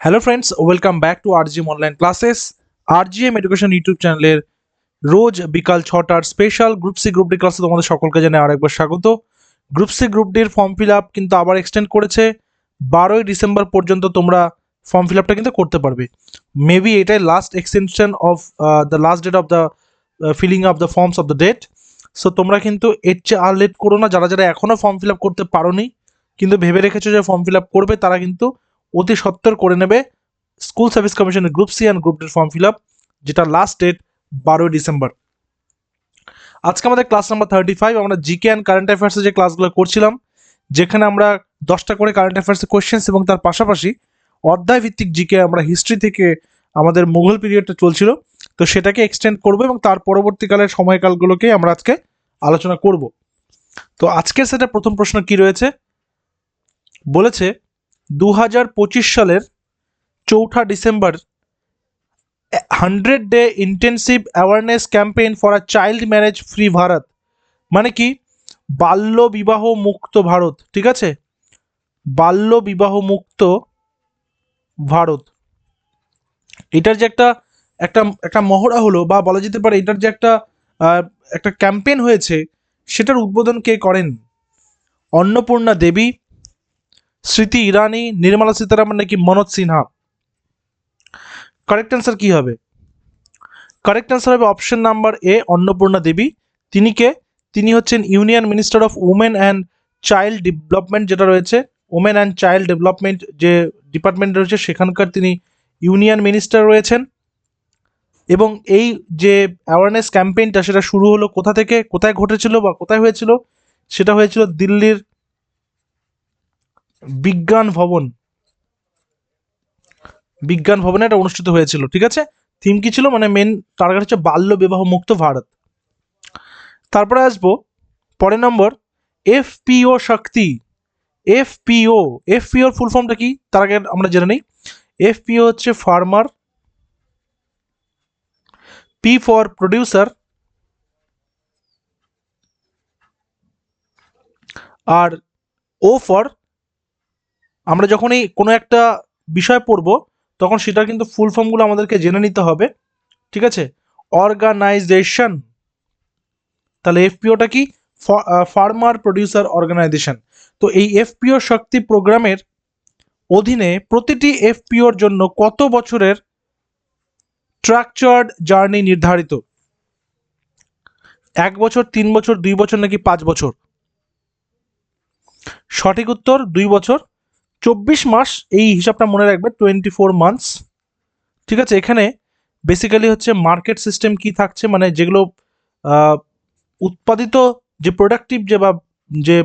Hello friends welcome back to RGM online classes RGM education YouTube চ্যানেলের রোজ বিকাল ছটার special group C group D ক্লাসে তোমাদের সকলকে জানাই আরেকবার স্বাগত। গ্রুপ সি গ্রুপ ডির ফর্ম ফিল আপ কিন্তু আবার এক্সটেন্ড করেছে। বারোই ডিসেম্বর পর্যন্ত তোমরা ফর্ম ফিল আপটা কিন্তু করতে পারবে। মেবি এটাই last extension of the last date of the filling of the forms of the date so তোমরা কিন্তু এর চেয়ে আর লেট করো না। যারা যারা এখনও ফর্ম ফিল আপ করতে পারোনি, কিন্তু ভেবে রেখেছো যে ফর্ম ফিল আপ করবে, তারা কিন্তু অতি সত্তর করে নেবে। স্কুল সার্ভিস কমিশনের গ্রুপ সি অ্যান্ড গ্রুপ ডির ফর্ম ফিল আপ যেটা লাস্ট ডেট বারোই ডিসেম্বর আজকে আমাদের ক্লাস নাম্বার থার্টি ফাইভ আমরা জিকে অ্যান্ড কারেন্ট অ্যাফেয়ার্সের যে ক্লাসগুলো করছিলাম, যেখানে আমরা দশটা করে কারেন্ট অ্যাফেয়ার্সের কোয়েশ্চেন্স এবং তার পাশাপাশি অধ্যায় ভিত্তিক জিকে আমরা হিস্ট্রি থেকে আমাদের মুঘল পিরিয়ডটা চলছিল, তো সেটাকে এক্সটেন্ড করব এবং তার পরবর্তীকালের সময়কালগুলোকে আমরা আজকে আলোচনা করব। তো আজকের সেটা প্রথম প্রশ্ন কি রয়েছে? বলেছে দু হাজার পঁচিশ সালের চৌঠা December hundred day intensive awareness campaign for a child marriage free Bharat. মানে কি? বাল্য বিবাহ মুক্ত ভারত, ঠিক আছে? বাল্য বিবাহ মুক্ত ভারত। এটার যে একটা একটা একটা মহড়া হলো বা বলা যেতে পারে এটার যে একটা একটা ক্যাম্পেইন হয়েছে, সেটার উদ্বোধন কে করেন? অন্নপূর্ণা দেবী স্মৃতি ইরানি, নির্মলা সীতারামন নাকি মনোজ সিনহা? কারেক্ট অ্যান্সার কি হবে? কারেক্ট অ্যান্সার হবে option number A Annapurna Devi. তিনি কে? তিনি হচ্ছেন union minister of women and child development যেটা রয়েছে। ওমেন অ্যান্ড চাইল্ড ডেভেলপমেন্ট যে ডিপার্টমেন্ট রয়েছে, সেখানকার তিনি ইউনিয়ন মিনিস্টার রয়েছেন। এবং এই যে অ্যাওয়ারনেস ক্যাম্পেইনটা সেটা শুরু হলো কোথা থেকে, কোথায় ঘটেছিল বা কোথায় হয়েছিল? সেটা হয়েছিল দিল্লির বিজ্ঞান ভবন। বিজ্ঞান ভবনে এটা অনুষ্ঠিত হয়েছিল, ঠিক আছে? থিম কি ছিল? মানে মেন টার্গেট হচ্ছে বাল্য বিবাহ মুক্ত ভারত। তারপরে আসব, পরের নম্বর এফ এফপিও শক্তি। এফপিও এফপিওর ফুল ফর্মটা কি? তার আগে আমরা জেনে নিই। এফপিও হচ্ছে ফার্মার পি ফর প্রডিউসার আর ও ফর আমরা যখনই কোনো একটা বিষয় পড়ব, তখন সেটার কিন্তু ফুল ফর্মগুলো আমাদেরকে জেনে নিতে হবে। ঠিক আছে? অর্গানাইজেশন তাহলে এফপিওটা কি? ফার্মার প্রডিউসার অর্গানাইজেশন তো এই এফপিও শক্তি প্রোগ্রামের অধীনে প্রতিটি এফপিওর জন্য কত বছরের স্ট্রাকচার্ড জার্নি নির্ধারিত? এক বছর, তিন বছর, দুই বছর নাকি পাঁচ বছর? সঠিক উত্তর, দুই বছর। চব্বিশ মাস এই হিসাবটা মনে রাখবে টোয়েন্টি ফোর মান্থস ঠিক আছে, এখানে বেসিক্যালি হচ্ছে মার্কেট সিস্টেম কি থাকছে মানে যেগুলো উৎপাদিত যে প্রোডাক্টিভ যে বা, যে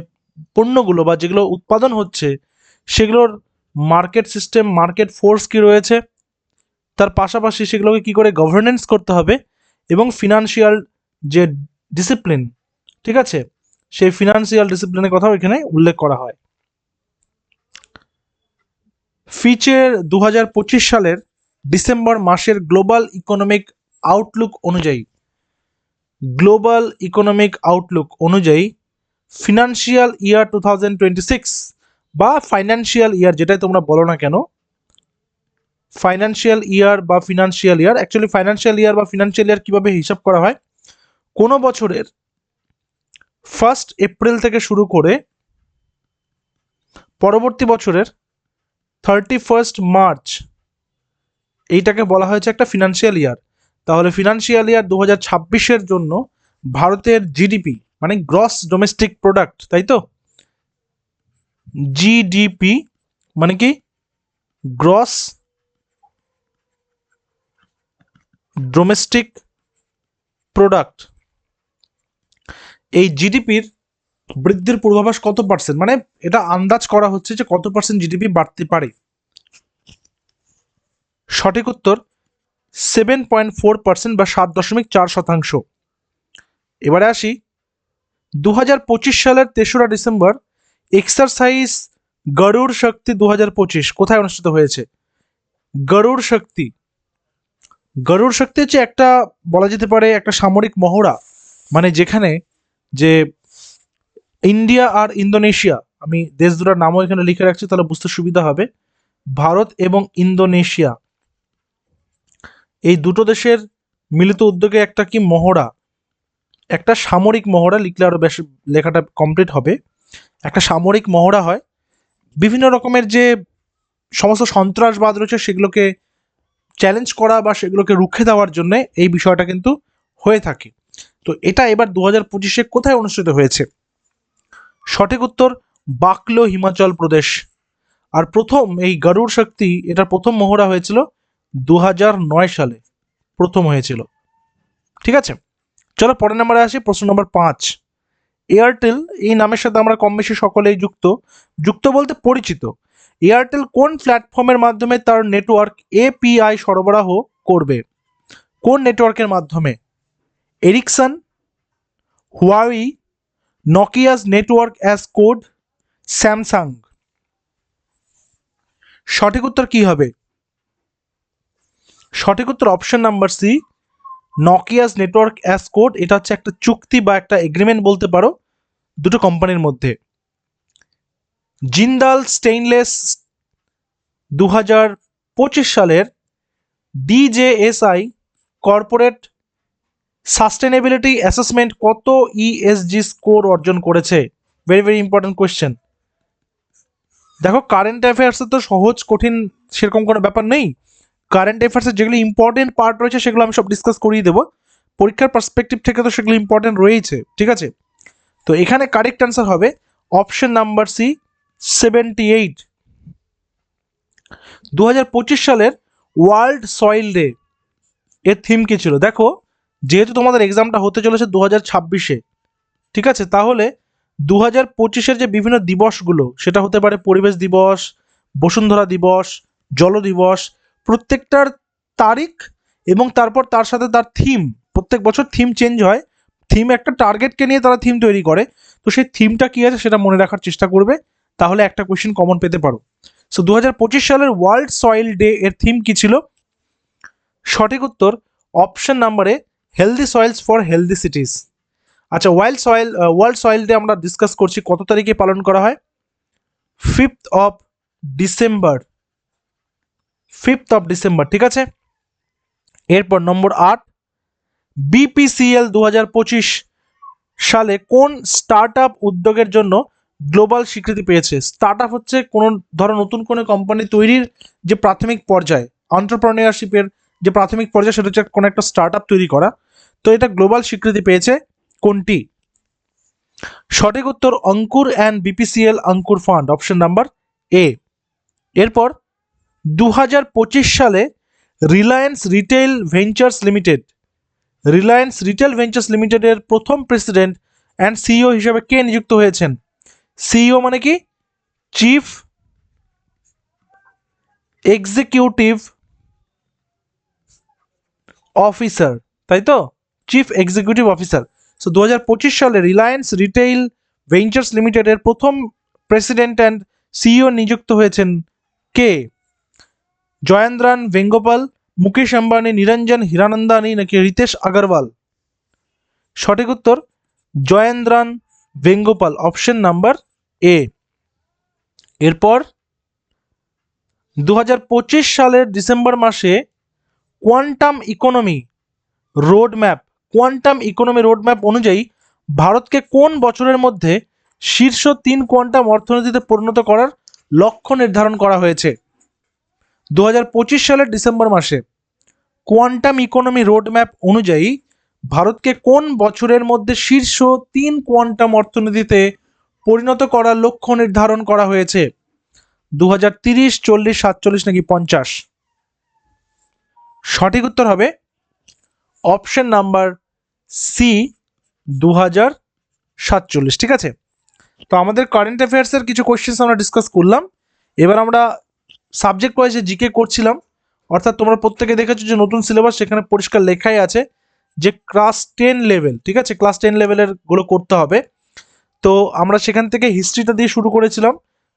পণ্যগুলো বা যেগুলো উৎপাদন হচ্ছে, সেগুলোর মার্কেট সিস্টেম মার্কেট ফোর্স কি রয়েছে, তার পাশাপাশি সেগুলোকে কি করে গভর্নেন্স করতে হবে এবং ফিনান্সিয়াল যে ডিসিপ্লিন ঠিক আছে, সেই ফিনান্সিয়াল ডিসিপ্লিনের কথাও এখানে উল্লেখ করা হয়। ফিচের দু হাজার পঁচিশ সালের ডিসেম্বর মাসের গ্লোবাল ইকোনমিক আউটলুক অনুযায়ী, গ্লোবাল ইকোনমিক আউটলুক অনুযায়ী ফিনান্সিয়াল ইয়ার টু বা ফাইন্যান্সিয়াল ইয়ার যেটাই তোমরা বলো না কেন, ফাইন্যান্সিয়াল ইয়ার বা financial year actually financial year বা ফিনান্সিয়াল ইয়ার কীভাবে হিসাব করা হয়, কোনো বছরের ফার্স্ট এপ্রিল থেকে শুরু করে পরবর্তী বছরের থার্টি ফার্স্ট মার্চ এইটাকে বলা হয়েছে একটা ফিনান্সিয়াল ইয়ার তাহলে ফিনান্সিয়াল ইয়ার দু হাজার ছাব্বিশের জন্য ভারতের জিডিপি মানে গ্রস ডোমেস্টিক প্রোডাক্ট তাই তো? জিডিপি মানে কি? গ্রস ডোমেস্টিক প্রোডাক্ট এই জিডিপির বৃদ্ধির পূর্বাভাস কত পার্সেন্ট মানে এটা আন্দাজ করা হচ্ছে যে কত পার্সেন্ট জিডিপি বাড়তে পারে। সঠিক উত্তর সেভেন পয়েন্ট ফোর পার্সেন্ট বা সাত দশমিক চার শতাংশ। এবারে আসি দু হাজার পঁচিশ সালের তেসরা ডিসেম্বর এক্সারসাইজ গরুড় শক্তি দু হাজার পঁচিশ কোথায় অনুষ্ঠিত হয়েছে? গরুড় শক্তি। গরুড় শক্তি হচ্ছে একটা, বলা যেতে পারে একটা সামরিক মহড়া মানে যেখানে যে ইন্ডিয়া আর ইন্দোনেশিয়া, আমি দেশ দুটার নামও এখানে লিখে রাখছি, তাহলে বুঝতে সুবিধা হবে। ভারত এবং ইন্দোনেশিয়া, এই দুটো দেশের মিলিত উদ্যোগে একটা কি মহড়া, একটা সামরিক মহড়া লিখলে আরও বেশ লেখাটা কমপ্লিট হবে। একটা সামরিক মহড়া হয়, বিভিন্ন রকমের যে সমস্ত সন্ত্রাসবাদ রয়েছে সেগুলোকে চ্যালেঞ্জ করা বা সেগুলোকে রুখে দেওয়ার জন্য এই বিষয়টা কিন্তু হয়ে থাকে। তো এটা এবার দু হাজার পঁচিশে কোথায় অনুষ্ঠিত হয়েছে? সঠিক উত্তর, বাকলো হিমাচল প্রদেশ। আর প্রথম এই গরুড় শক্তি এটা প্রথম মহড়া হয়েছিল দু সালে। প্রথম হয়েছিল। ঠিক আছে? চলো পরের নাম্বারে আসি, প্রশ্ন নম্বর পাঁচ। এয়ারটেল এই নামের সাথে আমরা কম বেশি সকলেই যুক্ত। যুক্ত বলতে পরিচিত। এয়ারটেল কোন প্ল্যাটফর্মের মাধ্যমে তার নেটওয়ার্ক এপিআই সরবরাহ করবে? কোন নেটওয়ার্কের মাধ্যমে? Ericsson Huawei Nokia's network as code Samsung সঠিক উত্তর কি হবে? সঠিক উত্তর option number C Nokia's network as code এটা হচ্ছে একটা চুক্তি বা একটা এগ্রিমেন্ট বলতে পারো, দুটো কোম্পানির মধ্যে। জিন্দাল স্টেইনলেস দু হাজার পঁচিশ সালের ডিজেএসআই কর্পোরেট সাস্টেনেবিলিটি অ্যাসেসমেন্ট কত ইএসজি স্কোর অর্জন করেছে? ভেরি ভেরি ইম্পর্টেন্ট কোয়েশ্চেন দেখো কারেন্ট অ্যাফেয়ার্সে তো সহজ, কঠিন, সেরকম কোনো ব্যাপার নেই। কারেন্ট অ্যাফেয়ার্সের যেগুলো ইম্পর্টেন্ট পার্ট রয়েছে, সেগুলো আমি সব ডিসকাস করিয়ে দেবো। পরীক্ষার পার্সপেক্টিভ থেকে তো সেগুলো ইম্পর্টেন্ট রয়েছে, ঠিক আছে? তো এখানে কারেক্ট অ্যান্সার হবে option number C seventy eight দু হাজার পঁচিশ সালের ওয়ার্ল্ড সয়েল ডে এর থিম কী ছিল? দেখো যেহেতু তোমাদের এক্সামটা হতে চলেছে দু হাজার ছাব্বিশে, ঠিক আছে? তাহলে দু হাজার যে বিভিন্ন দিবসগুলো, সেটা হতে পারে পরিবেশ দিবস, বসুন্ধরা দিবস, জল দিবস, প্রত্যেকটার তারিখ এবং তারপর তার সাথে তার থিম প্রত্যেক বছর থিম চেঞ্জ হয়। থিম একটা টার্গেটকে নিয়ে তারা থিম তৈরি করে। তো সেই থিমটা কী আছে সেটা মনে রাখার চেষ্টা করবে। তাহলে একটা কোয়েশ্চেন কমন পেতে পারো। সো দু হাজার পঁচিশ সালের ওয়ার্ল্ড সয়েল ডে এর থিম কী ছিল? সঠিক উত্তর অপশন নাম্বারে healthy soils for healthy cities আচ্ছা wild soil world soil day আমরা ডিসকাস করছি কত তারিখে পালন করা হয়? Fifth of December fifth of December ঠিক আছে? এরপর নম্বর আট বিপিসিএল দু হাজার পঁচিশ সালে কোন স্টার্ট উদ্যোগের জন্য গ্লোবাল স্বীকৃতি পেয়েছে? স্টার্ট হচ্ছে কোনো, ধরো নতুন কোনো কোম্পানি তৈরির যে প্রাথমিক পর্যায় অন্টারপ্রনিয়ারশিপের যে প্রাথমিক পর্যায়, সেটা হচ্ছে কোনো একটা স্টার্ট তৈরি করা। তো এটা গ্লোবাল স্বীকৃতি পেয়েছে কোনটি? সঠিক উত্তর Ankur and BPCL Ankur fund option number A এরপর দু হাজার পঁচিশ সালে Reliance Retail Ventures Limited Reliance Retail Ventures লিমিটেডের প্রথম প্রেসিডেন্ট অ্যান্ড সিইও হিসেবে কে নিযুক্ত হয়েছেন? সিইও মানে কি? চিফ এক্সিকিউটিভ অফিসার তাই তো? চিফ এক্সিকিউটিভ অফিসার সো দু হাজার পঁচিশ সালে রিলায়েন্স রিটেইল ভেঞ্চার্স লিমিটেডের প্রথম প্রেসিডেন্ট অ্যান্ড সিইও নিযুক্ত হয়েছেন কে? জয়েন্দ্রান বেঙ্গোপাল, মুকেশ আম্বানি, নিরঞ্জন হিরানন্দানি নাকি রিতেশ আগরওয়াল? সঠিক উত্তর, জয়েন্দ্রান বেঙ্গোপাল অপশন নাম্বার এ এরপর দু হাজার পঁচিশ সালের ডিসেম্বর মাসে quantum economy road map quantum economy road map অনুযায়ী ভারতকে কোন বছরের মধ্যে শীর্ষ তিন কোয়ান্টাম অর্থনীতিতে পরিণত করার লক্ষ্য নির্ধারণ করা হয়েছে? দু হাজার পঁচিশ সালের ডিসেম্বর মাসে কোয়ান্টাম ইকোনমি রোড ম্যাপ অনুযায়ী ভারতকে কোন বছরের মধ্যে শীর্ষ তিন কোয়ান্টাম অর্থনীতিতে পরিণত করার লক্ষ্য নির্ধারণ করা হয়েছে? দু হাজার তিরিশ, চল্লিশ, সাতচল্লিশ নাকি পঞ্চাশ? সঠিক উত্তর হবে অপশন নাম্বার সি দু হাজার সাতচল্লিশ, ঠিক আছে? তো আমাদের কারেন্ট অ্যাফেয়ার্সের কিছু কোয়েশ্চেন্স আমরা ডিসকাস করলাম। এবার আমরা সাবজেক্ট ওয়াইজে জিকে করছিলাম, অর্থাৎ তোমরা প্রত্যেকে দেখেছ যে নতুন সিলেবাস সেখানে পরিষ্কার লেখাই আছে যে ক্লাস টেন লেভেল ঠিক আছে? ক্লাস টেন লেভেলেরগুলো করতে হবে। তো আমরা সেখান থেকে হিস্ট্রিটা দিয়ে শুরু করেছিলাম।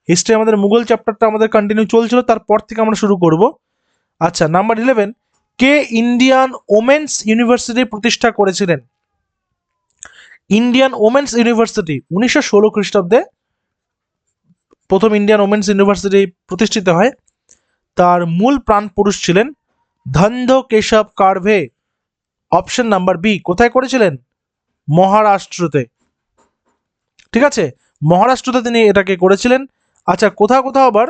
হিস্ট্রি আমাদের মুঘল চ্যাপ্টারটা আমাদের কন্টিনিউ চলছিল, তারপর থেকে আমরা শুরু করব। আচ্ছা নাম্বার ইলেভেন কে ইন্ডিয়ান ওমেন্স ইউনিভার্সিটি প্রতিষ্ঠা করেছিলেন? ইন্ডিয়ান ওমেন্স ইউনিভার্সিটি উনিশশো ষোলো খ্রিস্টাব্দে প্রথম ইন্ডিয়ান ওমেন্স ইউনিভার্সিটি প্রতিষ্ঠিত হয়। তার মূল প্রাণ পুরুষ ছিলেন Dhondo Keshav Karve. Option number B, কোথায় করেছিলেন? মহারাষ্ট্রতে। ঠিক আছে? মহারাষ্ট্রতে তিনি এটাকে করেছিলেন। আচ্ছা কোথাও কোথাও আবার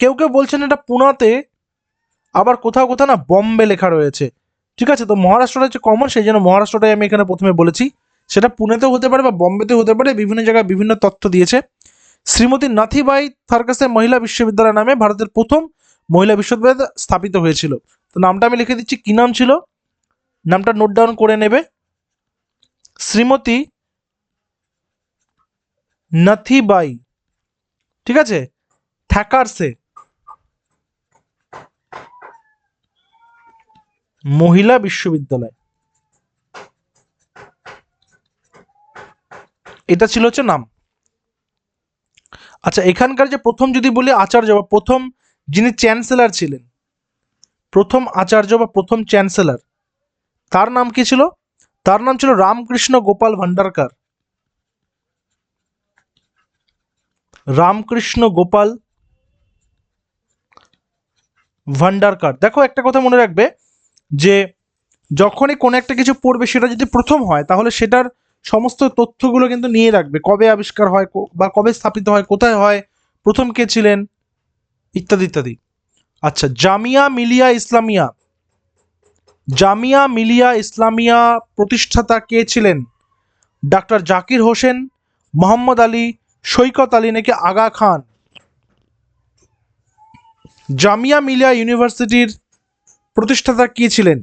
কেউ কেউ বলছেন এটা পুনাতে আবার কোথাও কোথাও না বম্বে লেখা রয়েছে। ঠিক আছে? তো মহারাষ্ট্রটা হচ্ছে কমন সেই জন্য মহারাষ্ট্রটাই আমি এখানে প্রথমে বলেছি। সেটা পুনেতেও হতে পারে বা বম্বেতেও হতে পারে, বিভিন্ন জায়গায় বিভিন্ন তথ্য দিয়েছে। শ্রীমতী নাথিবাই থার্কাসে মহিলা বিশ্ববিদ্যালয় নামে ভারতের প্রথম মহিলা বিশ্ববিদ্যালয় স্থাপিত হয়েছিল। তো নামটা আমি লিখে দিচ্ছি, কি নাম ছিল? নামটা নোট ডাউন করে নেবে। শ্রীমতী নাথিবাই। ঠিক আছে? থ্যাকারসে মহিলা বিশ্ববিদ্যালয়। এটা ছিল হচ্ছে নাম। আচ্ছা এখানকার যে প্রথম যদি বলি আচার্য, বা প্রথম যিনি চ্যান্সেলার ছিলেন, প্রথম আচার্য বা প্রথম চ্যান্সেলর, তার নাম কি ছিল? তার নাম ছিল রামকৃষ্ণ গোপাল ভান্ডারকার রামকৃষ্ণ গোপাল ভান্ডারকার দেখো একটা কথা মনে রাখবে যে যখনই কোনো একটা কিছু পড়বে, সেটা যদি প্রথম হয়, তাহলে সেটার সমস্ত তথ্যগুলো কিন্তু নিয়ে রাখবে। কবে আবিষ্কার হয় বা কবে স্থাপিত হয়, কোথায় হয়, প্রথম কে ছিলেন, ইত্যাদি ইত্যাদি। আচ্ছা জামিয়া মিলিয়া ইসলামিয়া। জামিয়া মিলিয়া ইসলামিয়া প্রতিষ্ঠাতা কে ছিলেন? ডাক্তার জাকির হোসেন, মোহাম্মদ আলী, সৈকত আলী নাকি আগা খান? জামিয়া মিলিয়া ইউনিভার্সিটির প্রতিষ্ঠাতা কি ছিলেন?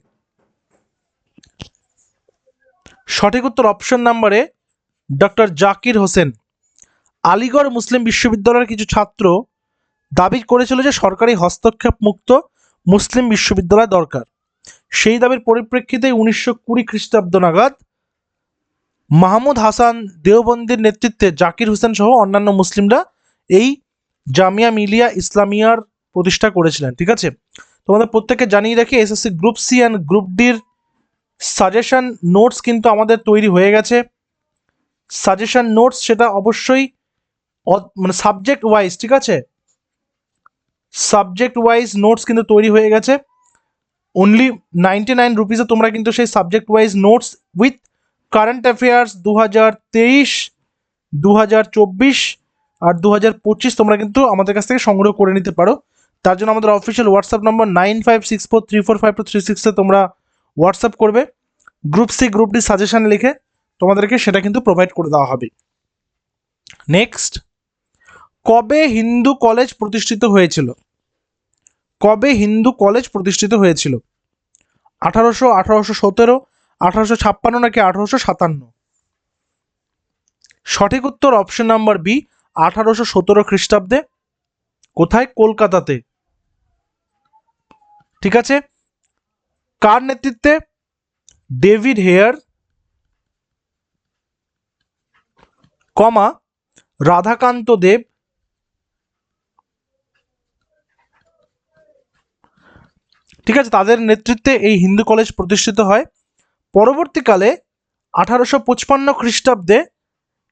সঠিক উত্তর অপশন নাম্বারে ডক্টর জাকির হোসেন। আলিগড় মুসলিম বিশ্ববিদ্যালয়ের কিছু ছাত্র দাবি করেছিল যে সরকারি হস্তক্ষেপ মুক্ত মুসলিম বিশ্ববিদ্যালয় দরকার। সেই দাবির পরিপ্রেক্ষিতে উনিশশো কুড়ি খ্রিস্টাব্দ নাগাদ মাহমুদ হাসান দেওবন্দির নেতৃত্বে জাকির হোসেন সহ অন্যান্য মুসলিমরা এই জামিয়া মিলিয়া ইসলামিয়ার প্রতিষ্ঠা করেছিলেন, ঠিক আছে? তোমাদের প্রত্যেককে জানিয়ে রাখি SSC group C and group ডির সাজেশন নোটস কিন্তু আমাদের তৈরি হয়ে গেছে। সাজেশন নোটস সেটা অবশ্যই মানে সাবজেক্ট ওয়াইজ ঠিক আছে? সাবজেক্ট ওয়াইজ নোটস কিন্তু তৈরি হয়ে গেছে। অনলি নাইনটি নাইন রুপিসে তোমরা কিন্তু সেই subject wise notes with current affairs দু হাজার তেইশ দু হাজার চব্বিশ আর দু হাজার পঁচিশ তোমরা কিন্তু আমাদের কাছ থেকে সংগ্রহ করে নিতে পারো। তার জন্য আমাদের official WhatsApp number nine five six four three four five two three সিক্সে তোমরা হোয়াটসঅ্যাপ করবে। Group C group D suggestion লিখে তোমাদেরকে সেটা কিন্তু প্রোভাইড করে দেওয়া হবে। নেক্সট কবে হিন্দু কলেজ প্রতিষ্ঠিত হয়েছিল? কবে হিন্দু কলেজ প্রতিষ্ঠিত হয়েছিল? আঠারোশো আঠারোশো সতেরো, আঠারোশো ছাপ্পান্ন নাকি আঠারোশো সাতান্ন? সঠিক উত্তর অপশন নাম্বার বি আঠারোশো সতেরো খ্রিস্টাব্দে। কোথায়? কলকাতাতে। ঠিক আছে? কার নেতৃত্বে? David Hare, comma, Radhakanta Deb, ঠিক আছে? তাদের নেতৃত্বে এই হিন্দু কলেজ প্রতিষ্ঠিত হয়। পরবর্তীকালে আঠারোশো পঁচপান্ন খ্রিস্টাব্দে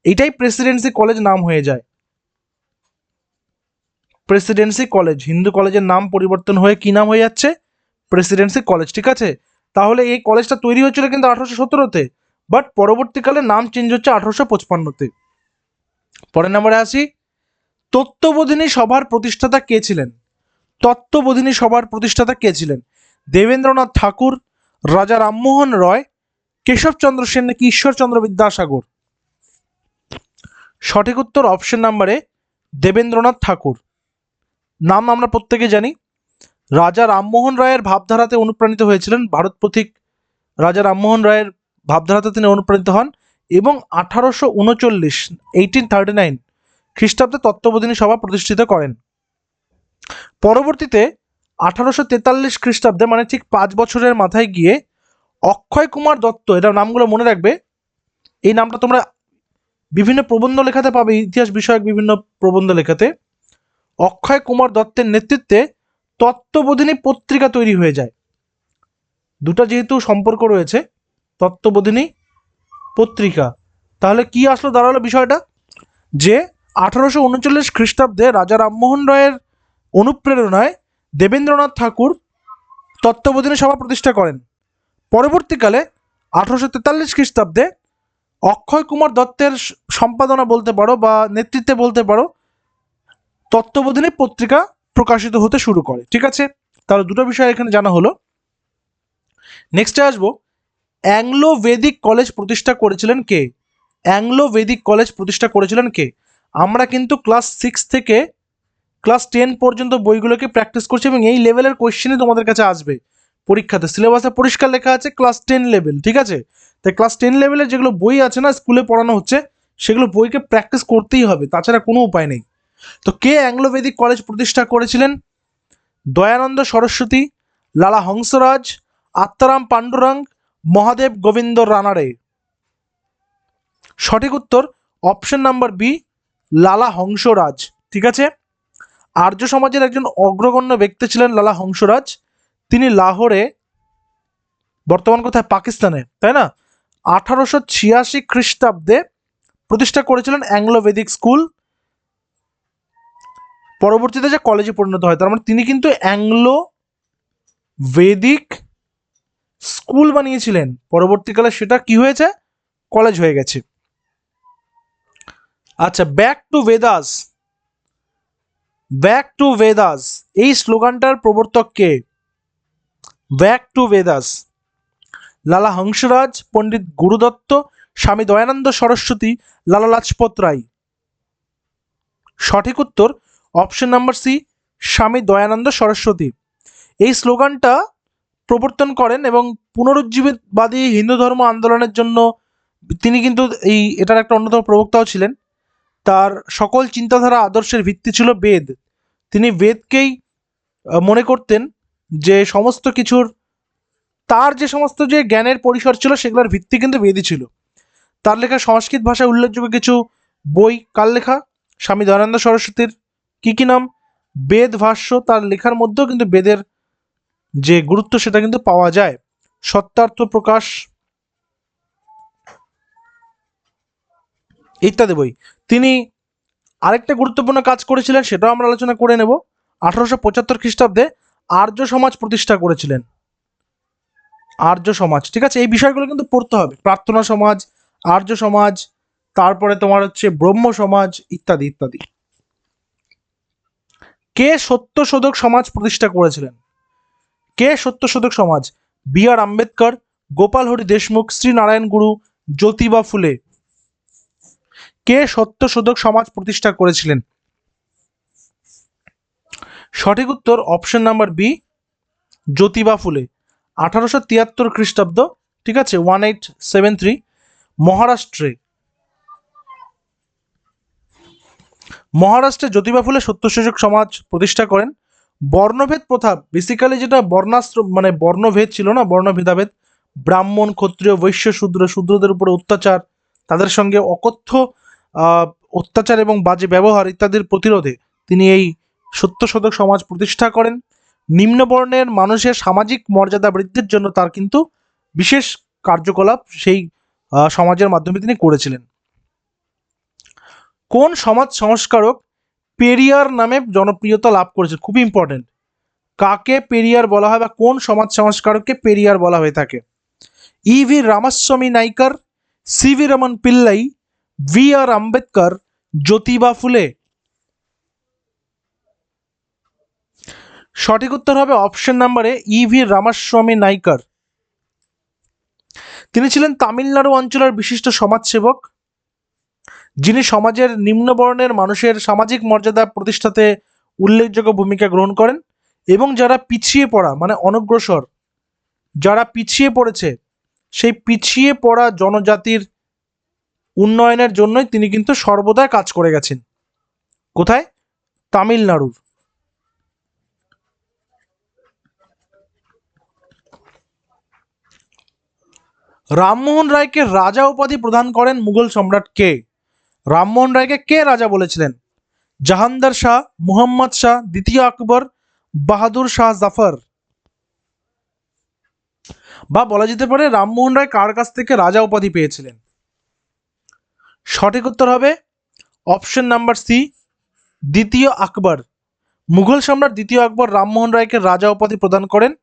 এটাই প্রেসিডেন্সি কলেজ নাম হয়ে যায়। প্রেসিডেন্সি কলেজ, হিন্দু কলেজের নাম পরিবর্তন হয়ে কি নাম হয়ে যাচ্ছে? প্রেসিডেন্সি কলেজ, ঠিক আছে? তাহলে এই কলেজটা তৈরি হয়েছিল কিন্তু আঠারোশো সতেরোতে বাট পরবর্তীকালে নাম চেঞ্জ হচ্ছে আঠারোশো পঁচপান্নতে। পরের নম্বরে আসি। তত্ত্ববোধিনী সভার প্রতিষ্ঠাতা কে ছিলেন? তত্ত্ববোধিনী সভার প্রতিষ্ঠাতা কে ছিলেন? দেবেন্দ্রনাথ ঠাকুর, রাজা রামমোহন রয় কেশবচন্দ্র সেন নাকি ঈশ্বরচন্দ্র বিদ্যাসাগর? সঠিক উত্তর অপশন নাম্বারে দেবেন্দ্রনাথ ঠাকুর। নাম আমরা প্রত্যেকে জানি। রাজা রামমোহন রায়ের ভাবধারাতে অনুপ্রাণিত হয়েছিলেন ভারত পথিক রাজা রামমোহন রায়ের ভাবধারাতে তিনি অনুপ্রাণিত হন এবং আঠারোশো উনচল্লিশ এইটিন থার্টি নাইন খ্রিস্টাব্দে তত্ত্ববোধিনী সভা প্রতিষ্ঠিত করেন। পরবর্তীতে আঠারোশো তেতাল্লিশ খ্রিস্টাব্দে মানে ঠিক পাঁচ বছরের মাথায় গিয়ে অক্ষয় কুমার দত্ত এটা নামগুলো মনে রাখবে, এই নামটা তোমরা বিভিন্ন প্রবন্ধ লেখাতে পাবে, ইতিহাস বিষয়ক বিভিন্ন প্রবন্ধ লেখাতে। অক্ষয় কুমার দত্তের নেতৃত্বে তত্ত্ববোধিনী পত্রিকা তৈরি হয়ে যায়। দুটো যেহেতু সম্পর্ক রয়েছে, তত্ত্ববোধিনী পত্রিকা, তাহলে কি আসলো দাঁড়াল বিষয়টা? যে আঠারোশো উনচল্লিশ খ্রিস্টাব্দে রাজা রামমোহন রায়ের অনুপ্রেরণায় দেবেন্দ্রনাথ ঠাকুর তত্ত্বাবধানে সভা প্রতিষ্ঠা করেন। পরবর্তীকালে আঠারোশো তেতাল্লিশ খ্রিস্টাব্দে অক্ষয় কুমার দত্তের সম্পাদনা বলতে পারো বা নেতৃত্বে বলতে পারো তত্ত্বাবধানে পত্রিকা প্রকাশিত হতে শুরু করে। ঠিক আছে? তাহলে দুটো বিষয় এখানে জানা হলো। নেক্সটে আসব। অ্যাংলো বেদিক কলেজ প্রতিষ্ঠা করেছিলেন কে? অ্যাংলো বেদিক কলেজ প্রতিষ্ঠা করেছিলেন কে? আমরা কিন্তু ক্লাস সিক্স থেকে ক্লাস টেন পর্যন্ত বইগুলোকে প্র্যাকটিস করছি এবং এই লেভেলের কোয়েশ্চেনই তোমাদের কাছে আসবে। পরীক্ষাতে সিলেবাসে পরিষ্কার লেখা আছে ক্লাস টেন লেভেল ঠিক আছে? তাই ক্লাস টেন লেভেলের যেগুলো বই আছে না স্কুলে পড়ানো হচ্ছে, সেগুলো বইকে প্র্যাকটিস করতেই হবে। তাছাড়া কোনো উপায় নেই। তো কে অ্যাংলোবেদিক কলেজ প্রতিষ্ঠা করেছিলেন? দয়ানন্দ সরস্বতী, লালা হংসরাজ, আত্মারাম পাণ্ডুরঙ্গ, মহাদেব গোবিন্দ রানারে সঠিক উত্তর অপশন নাম্বার বি, লালা হংসরাজ। ঠিক আছে? আর্য সমাজের একজন অগ্রগণ্য ব্যক্তি ছিলেন লালা হংসরাজ। তিনি লাহোরে, বর্তমান কোথায়? পাকিস্তানে। তাই না? আঠারোশো ছিয়াশি খ্রিস্টাব্দে প্রতিষ্ঠা করেছিলেন অ্যাংলো বেদিক স্কুল। পরবর্তীতে যে কলেজে পরিণত হয়, তার মানে তিনি কিন্তু অ্যাংলো বেদিক স্কুল বানিয়েছিলেন। পরবর্তীকালে সেটা কি হয়েছে? কলেজ হয়ে গেছে। আচ্ছা back to Vedas back to Vedas এই স্লোগানটার প্রবর্তক কে? ব্যাক টু বেদাস লালা হংসরাজ, পণ্ডিত গুরুদত্ত, স্বামী দয়ানন্দ সরস্বতী, লালা লাজপত রায়। সঠিক উত্তর অপশন নাম্বার সি, স্বামী দয়ানন্দ সরস্বতী। এই স্লোগানটা প্রবর্তন করেন এবং পুনরুজ্জীবিতবাদী হিন্দু ধর্ম আন্দোলনের জন্য তিনি কিন্তু এই, এটার একটা অন্যতম প্রবক্তাও ছিলেন। তার সকল চিন্তাধারা, আদর্শের ভিত্তি ছিল বেদ। তিনি বেদকেই মনে করতেন যে সমস্ত কিছুর, তার যে সমস্ত যে জ্ঞানের পরিসর ছিল, সেগুলোর ভিত্তি কিন্তু বেদই ছিল। তার লেখা সংস্কৃত ভাষায় উল্লেখযোগ্য কিছু বই, কার লেখা? স্বামী দয়ানন্দ সরস্বতীর কি কি নাম? বেদ ভাষ্য, তার লেখার মধ্যেও কিন্তু বেদের যে গুরুত্ব সেটা কিন্তু পাওয়া যায়। সত্যার্থ প্রকাশ ইত্যাদি বই। তিনি আরেকটা গুরুত্বপূর্ণ কাজ করেছিলেন, সেটাও আমরা আলোচনা করে নেব। আঠারোশো পঁচাত্তর খ্রিস্টাব্দে আর্য সমাজ প্রতিষ্ঠা করেছিলেন। আর্য সমাজ, ঠিক আছে? এই বিষয়গুলো কিন্তু পড়তে হবে। প্রার্থনা সমাজ, আর্য সমাজ, তারপরে তোমার হচ্ছে ব্রহ্ম সমাজ, ইত্যাদি ইত্যাদি। কে সত্যশোধক সমাজ প্রতিষ্ঠা করেছিলেন? কে সত্যশোধক সমাজ? B R Ambedkar, Gopal Hari Deshmukh Sree Narayana Guru, Jyotiba Phule. কে সত্যশোধক সমাজ প্রতিষ্ঠা করেছিলেন? সঠিক উত্তর অপশন নাম্বার বি, জ্যোতিবা ফুলে। আঠারোশো তিয়াত্তর খ্রিস্টাব্দ, ঠিক আছে, ওয়ান এইট সেভেন থ্রি, মহারাষ্ট্রে। মহারাষ্ট্রে জ্যোতিবা ফুলে সত্যশোধক সমাজ প্রতিষ্ঠা করেন। বর্ণভেদ প্রথা বেসিক্যালি যেটা বর্ণাশ্রম মানে বর্ণভেদ ছিল না, বর্ণভেদাভেদ, ব্রাহ্মণ, ক্ষত্রিয় বৈশ্য শূদ্র শূদ্রদের উপরে অত্যাচার, তাদের সঙ্গে অকথ্য অত্যাচার এবং বাজে ব্যবহার ইত্যাদির প্রতিরোধে তিনি এই সত্যশোধক সমাজ প্রতিষ্ঠা করেন। নিম্নবর্ণের মানুষের সামাজিক মর্যাদা বৃদ্ধির জন্য তার কিন্তু বিশেষ কার্যকলাপ সেই সমাজের মাধ্যমে তিনি করেছিলেন। কোন সমাজ সংস্কারক পেরিয়ার নামে জনপ্রিয়তা লাভ করেছে? খুব ইম্পর্টেন্ট কাকে পেরিয়ার বলা হয় বা কোন সমাজ সংস্কারককে পেরিয়ার বলা হয়ে থাকে? EV Ramasamy Naicker CV Raman Pillai V R Ambedkar, Jyotiba Phule. সঠিক উত্তর হবে অপশন নাম্বারে ইভি রামাস্বামী নাইকার। তিনি ছিলেন তামিলনাড়ু অঞ্চলের বিশিষ্ট সমাজসেবক। যিনি সমাজের নিম্নবর্ণের মানুষের সামাজিক মর্যাদা প্রতিষ্ঠাতে উল্লেখযোগ্য ভূমিকা গ্রহণ করেন এবং যারা পিছিয়ে পড়া মানে অনগ্রসর, যারা পিছিয়ে পড়েছে, সেই পিছিয়ে পড়া জনজাতির উন্নয়নের জন্যই তিনি কিন্তু সর্বদা কাজ করে গেছেন। কোথায়? তামিলনাড়ুর রামমোহন রায়কে রাজা উপাধি প্রদান করেন মুঘল সম্রাট কে? রামমোহন রায়কে কে রাজা বলেছিলেন? জাহানদার শাহ, মুহাম্মদ শাহ, দ্বিতীয় আকবর, বাহাদুর শাহ জাফর। বা বলা যেতে পারে রামমোহন রায় কার কাছ থেকে রাজা উপাধি পেয়েছিলেন? সঠিক উত্তর হবে অপশন নাম্বার সি, দ্বিতীয় আকবর। মুঘল সম্রাট দ্বিতীয় আকবর রামমোহন রায়কে রাজা উপাধি প্রদান করেন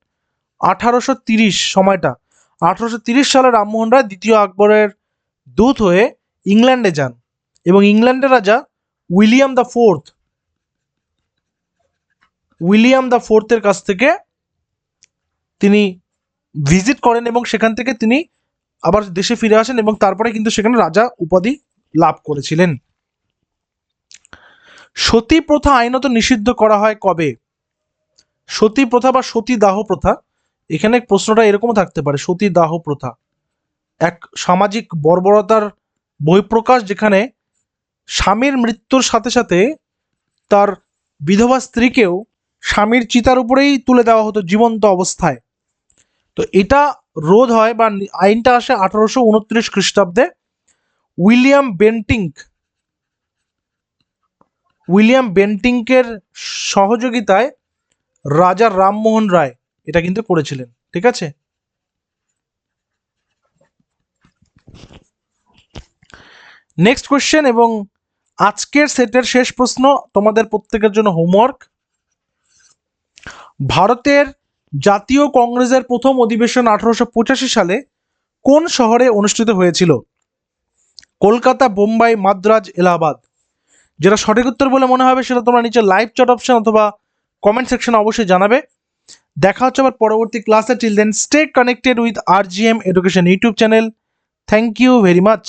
আঠারোশো সময়টা। আঠারোশো সালে রামমোহন রায় দ্বিতীয় আকবরের দূত হয়ে ইংল্যান্ডে যান। এবং ইংল্যান্ডের রাজা William the Fourth, William the ফোর্থের কাছ থেকে তিনি ভিজিট করেন এবং সেখান থেকে তিনি আবার দেশে ফিরে আসেন এবং তারপরে কিন্তু সেখানে রাজা উপাধি লাভ করেছিলেন। সতী প্রথা আইনত নিষিদ্ধ করা হয় কবে? সতী প্রথা বা সতী দাহ প্রথা? এখানে প্রশ্নটা এরকমও থাকতে পারে, সতী দাহ প্রথা। এক সামাজিক বর্বরতার বহিঃপ্রকাশ যেখানে স্বামীর মৃত্যুর সাথে সাথে তার বিধবা স্ত্রীকেও স্বামীর চিতার উপরেই তুলে দেওয়া হতো জীবন্ত অবস্থায়। তো এটা রোধ হয় বা আইনটা আসে আঠারোশো উনত্রিশ খ্রিস্টাব্দে। উইলিয়াম বেন্টিঙ্ক, উইলিয়াম বেন্টিঙ্কের সহযোগিতায় রাজা রামমোহন রায় এটা কিন্তু করেছিলেন, ঠিক আছে? নেক্সট কোয়েশ্চেন এবং আজকের সেটের শেষ প্রশ্ন, তোমাদের প্রত্যেকের জন্য হোমওয়ার্ক ভারতের জাতীয় কংগ্রেসের প্রথম অধিবেশন আঠারোশো পঁচাশি সালে কোন শহরে অনুষ্ঠিত হয়েছিল? কলকাতা, বোম্বাই, মাদ্রাজ, এলাহাবাদ। যেটা সঠিক উত্তর বলে মনে হবে সেটা তোমরা নিচে লাইভ চট অপশন অথবা কমেন্ট সেকশনে অবশ্যই জানাবে। দেখা হচ্ছে আবার পরবর্তী ক্লাসে till then stay connected with R G M education YouTube channel thank you very much